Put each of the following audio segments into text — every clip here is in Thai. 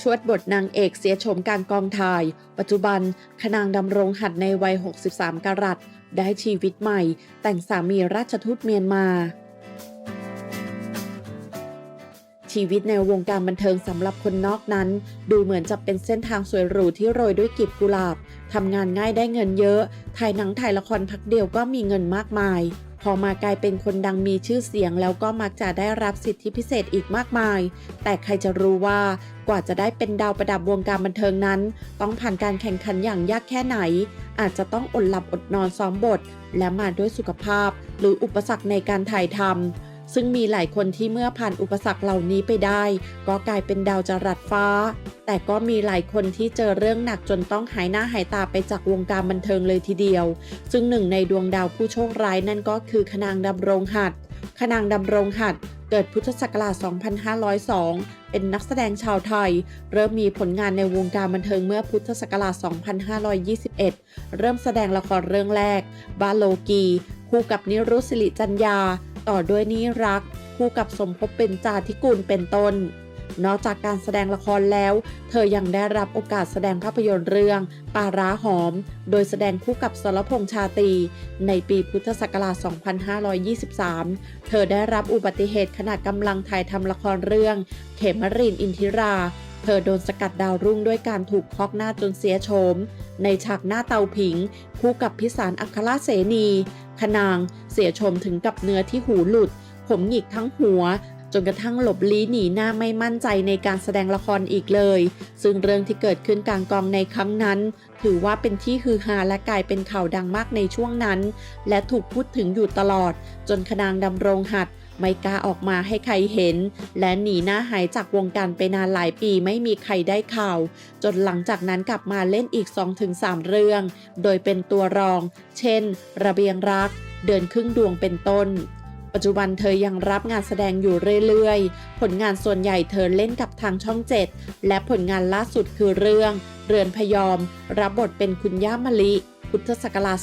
ชวดบทนางเอกเสียโฉมกลางกองถ่าย ปัจจุบันขนางดำรงหัดในวัย 63 กรัตได้ชีวิตใหม่ แต่งสามีราชทูตเมียนมา ชีวิตในวงการบันเทิงสำหรับคนนอกนั้น ดูเหมือนจะเป็นเส้นทางสวยหรูที่โรยด้วยกลีบกุหลาบทำงานง่ายได้เงินเยอะ ถ่ายหนังถ่ายละครพักเดียวก็มีเงินมากมาย พอมากลายเป็นคนดังมีชื่อเสียง แล้วก็มักจะได้รับสิทธิพิเศษอีกมากมาย แต่ใครจะรู้ว่ากว่าจะได้เป็นดาวประดับวงการบันเทิงนั้น ต้องผ่านการแข่งขันอย่างยากแค่ไหน อาจจะต้องอดหลับอดนอนซ้อมบท และมาด้วยสุขภาพ หรืออุปสรรคในการถ่ายทำ ซึ่งมีหลายคนที่เมื่อผ่านอุปสรรคเหล่านี้ไปได้ ก็กลายเป็นดาวจรัสฟ้า แต่ก็มีหลายคนที่เจอเรื่องหนักจนต้องหายหน้าหายตาไปจากวงการบันเทิงเลยทีเดียว ซึ่งหนึ่งในดวงดาวผู้โชคร้ายนั่นก็คือขนางดำรงหัดขนางดำรงหัดเกิดพุทธศักราช 2502 เป็นนักแสดงชาวไทย เริ่มมีผลงานในวงการบันเทิงเมื่อพุทธศักราช 2521 เริ่มแสดงละครเรื่องแรก บาโลกี คู่กับนิรุตศิริจัญญา ต่อด้วยนิรัก คู่กับสมภพเป็นจาธิกุลเป็นต้น นอกจากการแสดงละครแล้ว เธอยังได้รับโอกาสแสดงภาพยนตร์เรื่อง ปาร้าหอม โดยแสดงคู่กับสรพงษ์ชาตรี ในปีพุทธศักราช 2523 เธอได้รับอุบัติเหตุขณะกำลังถ่ายทำละครเรื่อง เขมรินอินทิรา เธอโดนสกัดดาวรุ่งด้วยการถูกคอกหน้าจนเสียโฉม ในฉากหน้าเตาผิง คู่กับพิสารอัคราเสนีขนางเสียโฉมถึงกับเนื้อที่หูหลุด ผมหงิกทั้งหัวจนกระทั่งหลบลี้หนีหน้าไม่มั่นใจในการแสดงละครอีกเลย ซึ่งเรื่องที่เกิดขึ้นกลางกองในครั้งนั้น ถือว่าเป็นที่ฮือฮาและกลายเป็นข่าวดังมากในช่วงนั้น และถูกพูดถึงอยู่ตลอด จนขนางดำรงหัด ไม่กล้าออกมาให้ใครเห็น และหนีหน้าหายจากวงการไปนานหลายปีไม่มีใครได้ข่าว จนหลังจากนั้นกลับมาเล่นอีก 2-3 เรื่อง โดยเป็นตัวรอง เช่น ระเบียงรัก เดินครึ่งดวงเป็นต้น ปัจจุบันเธอยังรับงานแสดงอยู่เรื่อยๆ ผลงานส่วนใหญ่เธอเล่นกับทางช่อง7และผลงานล่าสุดคือเรื่อง เรือนพยอม รับบทเป็นคุณย่ามะลิ พุทธศักราช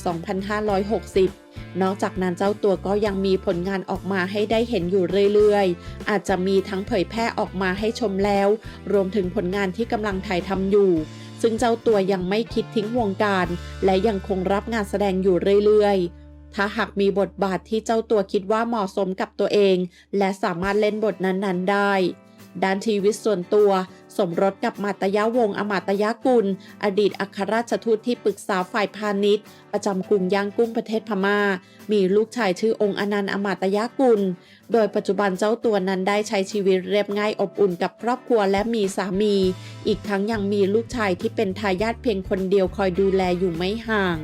2560 นอกจากนั้นเจ้าตัวก็ยังมีผลงานออกมาให้ได้เห็นอยู่เรื่อยๆ อาจจะมีทั้งเผยแพร่ออกมาให้ชมแล้ว รวมถึงผลงานที่กำลังถ่ายทำอยู่ ซึ่งเจ้าตัวยังไม่คิดทิ้งวงการ และยังคงรับงานแสดงอยู่เรื่อยๆถ้าหากมีบทบาทที่เจ้าตัวคิดว่าเหมาะสมกับตัวเอง และสามารถเล่นบทนั้นๆได้ ด้านชีวิตส่วนตัว สมรสกับมาตยาวงศ์อมาตยกุล อดีตอัครราชทูตที่ปรึกษาฝ่ายพาณิชย์ ประจำกรุงย่างกุ้งประเทศพม่า มีลูกชายชื่อองค์อนันต์อมาตยกุล โดยปัจจุบันเจ้าตัวนั้นได้ใช้ชีวิตเรียบง่ายอบอุ่นกับครอบครัวและมีสามี อีกทั้งยังมีลูกชายที่เป็นทายาทเพียงคนเดียวคอยดูแลอยู่ไม่ห่าง